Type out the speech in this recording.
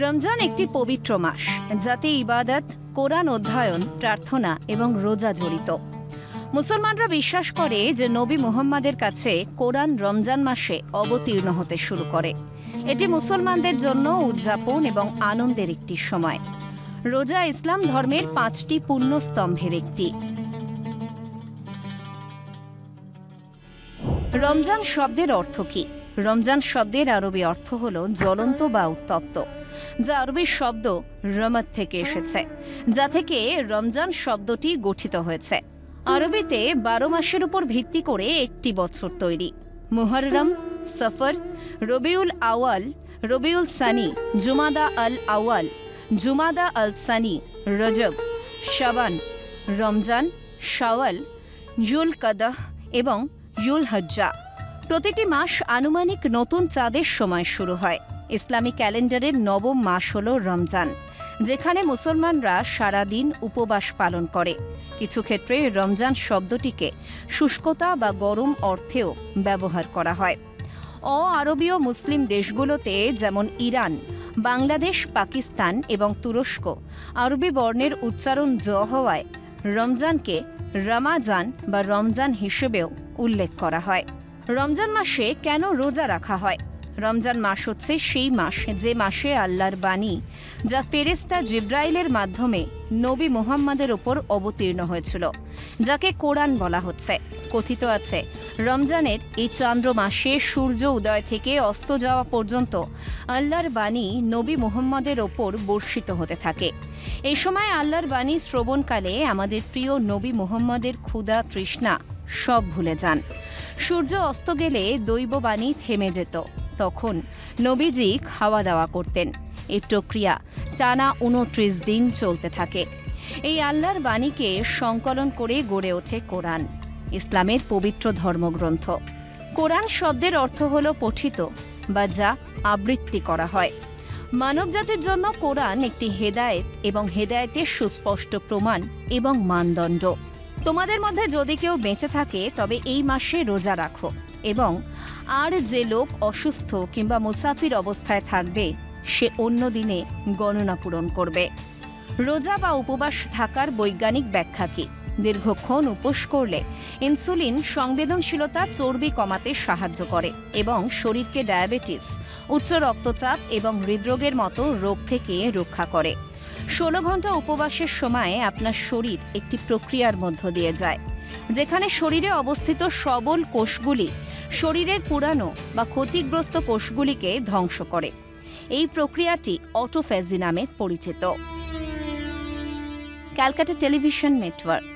রমজান একটি পবিত্র মাস, যাতে ইবাদত, কোরআন অধ্যয়ন, প্রার্থনা এবং রোজা জড়িত। মুসলমানরা বিশ্বাস করে যে নবী মুহাম্মাদের কাছে কোরআন রমজান মাসে অবতীর্ণ হতে শুরু করে। এটি মুসলমানদের জন্য উদযাপন এবং আনন্দের একটি সময়। রোজা ইসলাম ধর্মের পাঁচটি পূর্ণ স্তম্ভের একটি। রমজান শব্দের অর্থ কি? রমজান শব্দের আরবি অর্থ হল জ্বলন্ত বা উত্তপ্ত। যা আরবি শব্দ রমত থেকে এসেছে, যা থেকে রমজান শব্দটি গঠিত হয়েছে। আরবিতে বারো মাসের উপর ভিত্তি করে একটি বছর তৈরি। মুহররম, সফর, রবিউল আওয়াল রবিউল সানি, জুমাদা আল আওয়াল জুমাদা আল সানি, রজব, শাবান, রমজান, শাওয়াল, জুল কাদাহ এবং ইউল হজ্জা। প্রতিটি মাস আনুমানিক নতুন চাঁদের সময় শুরু হয়। ইসলামী ক্যালেন্ডারের নবম মাস হল রমজান, যেখানে মুসলমানরা সারাদিন উপবাস পালন করে। কিছু ক্ষেত্রে রমজান শব্দটিকে শুষ্কতা বা গরম অর্থেও ব্যবহার করা হয়। অ আরবীয় মুসলিম দেশগুলোতে যেমন ইরান, বাংলাদেশ, পাকিস্তান এবং তুরস্ক, আরবি বর্ণের উচ্চারণ জ হওয়ায় রমজানকে রমাজান বা রমজান হিসেবেও উল্লেখ করা হয়। রমজান মাসে কেন রোজা রাখা হয়? রমজান মাস হচ্ছে সেই মাস, যে মাসে আল্লাহর বাণী, যা ফেরেস্তা জিব্রাইলের মাধ্যমে নবী মুহাম্মাদের ওপর অবতীর্ণ হয়েছিল, যাকে কোরআন বলা হচ্ছে। কথিত আছে, রমজানের এই চন্দ্র মাসে সূর্য উদয় থেকে অস্ত যাওয়া পর্যন্ত আল্লাহর বাণী নবী মুহাম্মাদের ওপর বর্ষিত হতে থাকে। এই সময় আল্লাহর বাণী শ্রবণকালে আমাদের প্রিয় নবী মুহাম্মাদের ক্ষুধা তৃষ্ণা সব ভুলে যান। সূর্য অস্ত গেলে দৈববাণী থেমে যেত। তখন নবীজি খাওয়া দাওয়া করতেন। এই প্রক্রিয়া টানা উনত্রিশ দিন চলতে থাকে। এই আল্লাহর বাণীকে সংকলন করে গড়ে ওঠে কোরআন, ইসলামের পবিত্র ধর্মগ্রন্থ। কোরআন শব্দের অর্থ হল পঠিত বা যা আবৃত্তি করা হয়। মানবজাতির জন্য কোরআন একটি হেদায়েত এবং হেদায়েতের সুস্পষ্ট প্রমাণ এবং মানদণ্ড। তোমাদের মধ্যে যদি কেউ বেঁচে থাকে, তবে এই মাসে রোজা রাখো এবং আর যে লোক অসুস্থ কিংবা মুসাফির অবস্থায় থাকবে, সে অন্য দিনে গণনা পূরণ করবে। রোজা বা উপবাস থাকার বৈজ্ঞানিক ব্যাখ্যা কি? দীর্ঘক্ষণ উপোস করলে ইনসুলিন সংবেদনশীলতা চর্বি কমাতে সাহায্য করে এবং শরীরকে ডায়াবেটিস, উচ্চ রক্তচাপ এবং হৃদরোগের মতো রোগ থেকে রক্ষা করে। ষোলো ঘণ্টা উপবাসের সময়ে আপনার শরীর একটি প্রক্রিয়ার মধ্য দিয়ে যায়, যেখানে শরীরে অবস্থিত সবল কোষগুলি শরীরের পুরানো বা ক্ষতিগ্রস্ত কোষগুলিকে ধ্বংস করে। এই প্রক্রিয়াটি অটোফ্যাজি নামে পরিচিত। Calcutta television network.